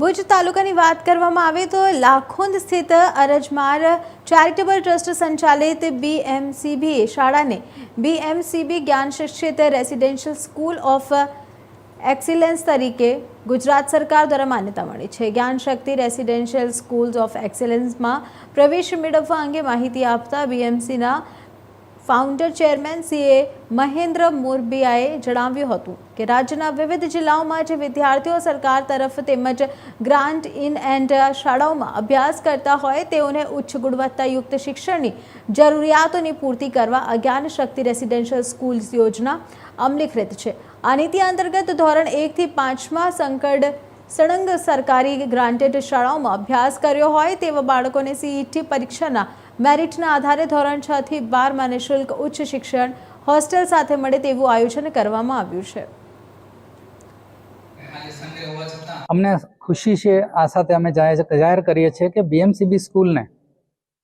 ભુજ તાલુકાની વાત કરવામાં આવે તો લાખોંદ સ્થિત અરજમાર ચેરિટેબલ ટ્રસ્ટ સંચાલિત બીએમસીબી શાળાને બીએમસીબી જ્ઞાન શિક્ષિત રેસિડેન્શિયલ સ્કૂલ ઓફ એક્સિલન્સ તરીકે ગુજરાત સરકાર દ્વારા માન્યતા મળી છે. જ્ઞાન શક્તિ રેસિડેન્શિયલ સ્કૂલ્સ ઓફ એક્સિલન્સમાં પ્રવેશ મેળવવા અંગે માહિતી આપતા બીએમસીના ફાઉન્ડર ચેરમેન સીએ મહેન્દ્ર મોરબિયાએ જણાવ્યું હતું કે રાજ્યના વિવિધ જિલ્લાઓમાં જે વિદ્યાર્થીઓ સરકાર તરફ તેમજ ગ્રાન્ટ ઇન એન્ડ શાળાઓમાં અભ્યાસ કરતા હોય તેઓને ઉચ્ચ ગુણવત્તાયુક્ત શિક્ષણની જરૂરિયાતોની પૂર્તિ કરવા અજ્ઞાન શક્તિ રેસિડેન્શિયલ સ્કૂલ્સ યોજના અમલીકૃત છે. આ નીતિ અંતર્ગત ધોરણ એકથી પાંચમા સંકડ સળંગ સરકારી ગ્રાન્ટેડ શાળાઓમાં અભ્યાસ કર્યો હોય તેવા બાળકોને સીઈટી પરીક્ષાના મેરિટના આધારે ધોરણ છ થી બારમાં નિઃશુલ્ક ઉચ્ચ શિક્ષણ હોસ્ટેલ સાથે મળે તેવું આયોજન કરવામાં આવ્યું છે. અમને ખુશી છે આ સાથે અમે જાહેર કરીએ છીએ કે બીએમસીબી સ્કૂલને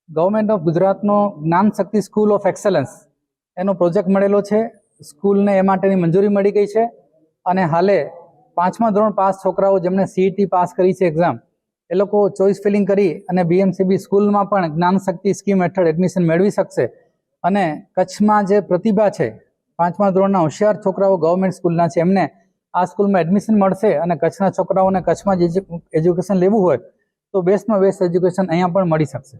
ગવર્મેન્ટ ઓફ ગુજરાતનો Gyan Shakti school of excellence એનો પ્રોજેક્ટ મળેલો છે. સ્કૂલને એ માટેની મંજૂરી મળી ગઈ છે અને હાલે પાંચમા ધોરણ પાસ છોકરાઓ જેમણે સીઈટી પાસ કરી છે એક્ઝામ એ લોકો ચોઇસ ફિલિંગ કરી અને બીએમસીબી સ્કૂલમાં પણ જ્ઞાન શક્તિ સ્કીમ હેઠળ એડમિશન મેળવી શકશે. અને કચ્છમાં જે પ્રતિભા છે, પાંચમા ધોરણના હોશિયાર છોકરાઓ ગવર્મેન્ટ સ્કૂલના છે, એમને આ સ્કૂલમાં એડમિશન મળશે અને કચ્છના છોકરાઓને કચ્છમાં જ એજ્યુકેશન લેવું હોય, તો બેસ્ટમાં બેસ્ટ એજ્યુકેશન અહીંયા પણ મળી શકશે.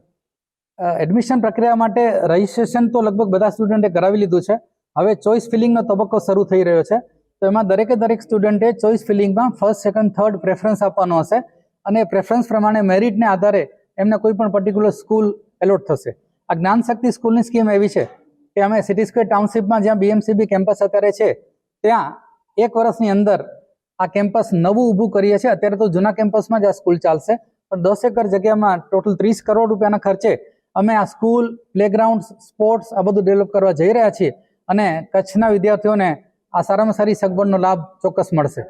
એડમિશન પ્રક્રિયા માટે રજિસ્ટ્રેશન તો લગભગ બધા સ્ટુડન્ટે કરાવી લીધું છે. હવે ચોઈસ ફિલિંગનો તબક્કો શરૂ થઈ રહ્યો છે. તો એમાં દરેકે દરેક સ્ટુડન્ટે ચોઈસ ફિલિંગમાં ફર્સ્ટ સેકન્ડ થર્ડ પ્રેફરન્સ આપવાનો હશે. અને પ્રેફરન્સ પ્રમાણે મેરિટને આધારે એમને કોઈ પણ પર્ટિક્યુલર સ્કૂલ એલોટ થશે. આ જ્ઞાન શક્તિ સ્કૂલની સ્કીમ એવી છે કે અમે સિટી સ્ક્વેર ટાઉનશીપમાં જ્યાં બીએમસીબી કેમ્પસ અત્યારે છે, ત્યાં એક વર્ષની અંદર આ કેમ્પસ નવું ઊભું કરીએ છીએ. અત્યારે તો જૂના કેમ્પસમાં જ આ સ્કૂલ ચાલશે. પણ દસ એકર જગ્યામાં ટોટલ ત્રીસ કરોડ રૂપિયાના ખર્ચે અમે આ સ્કૂલ પ્લેગ્રાઉન્ડ સ્પોર્ટ્સ આ બધું ડેવલપ કરવા જઈ રહ્યા છીએ અને કચ્છના વિદ્યાર્થીઓને આ સારામાં સારી સગવડનો લાભ ચોક્કસ મળશે.